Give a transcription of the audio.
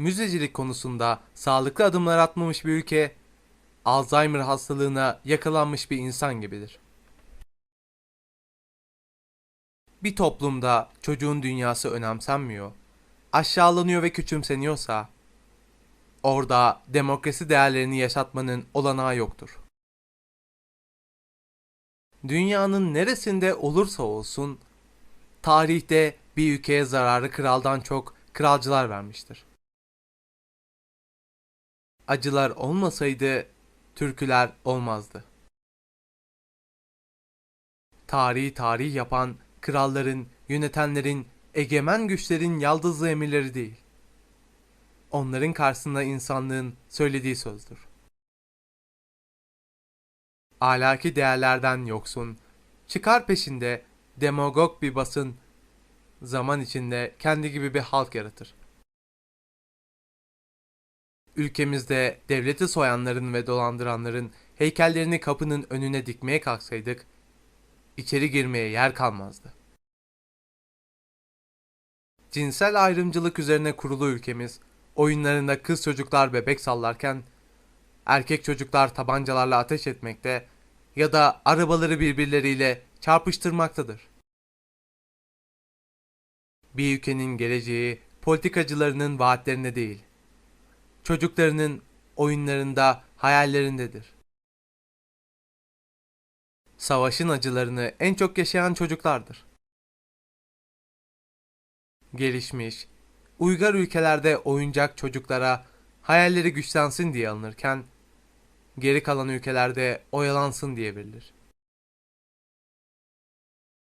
müzecilik konusunda sağlıklı adımlar atmamış bir ülke, Alzheimer hastalığına yakalanmış bir insan gibidir. Bir toplumda çocuğun dünyası önemsenmiyor, aşağılanıyor ve küçümseniyorsa, orada demokrasi değerlerini yaşatmanın olanağı yoktur. Dünyanın neresinde olursa olsun, tarihte bir ülkeye zararı kraldan çok kralcılar vermiştir. Acılar olmasaydı türküler olmazdı. Tarihi tarih yapan kralların, yönetenlerin, egemen güçlerin yaldızlı emirleri değil. Onların karşısında insanlığın söylediği sözdür. Ahlaki değerlerden yoksun, çıkar peşinde demagog bir basın zaman içinde kendi gibi bir halk yaratır. Ülkemizde devleti soyanların ve dolandıranların heykellerini kapının önüne dikmeye kalksaydık, içeri girmeye yer kalmazdı. Cinsel ayrımcılık üzerine kurulu ülkemiz, oyunlarında kız çocuklar bebek sallarken, erkek çocuklar tabancalarla ateş etmekte ya da arabaları birbirleriyle çarpıştırmaktadır. Bir ülkenin geleceği politikacılarının vaatlerinde değil, çocuklarının oyunlarında, hayallerindedir. Savaşın acılarını en çok yaşayan çocuklardır. Gelişmiş, uygar ülkelerde oyuncak çocuklara hayalleri güçlensin diye alınırken, geri kalan ülkelerde oyalansın diye verilir.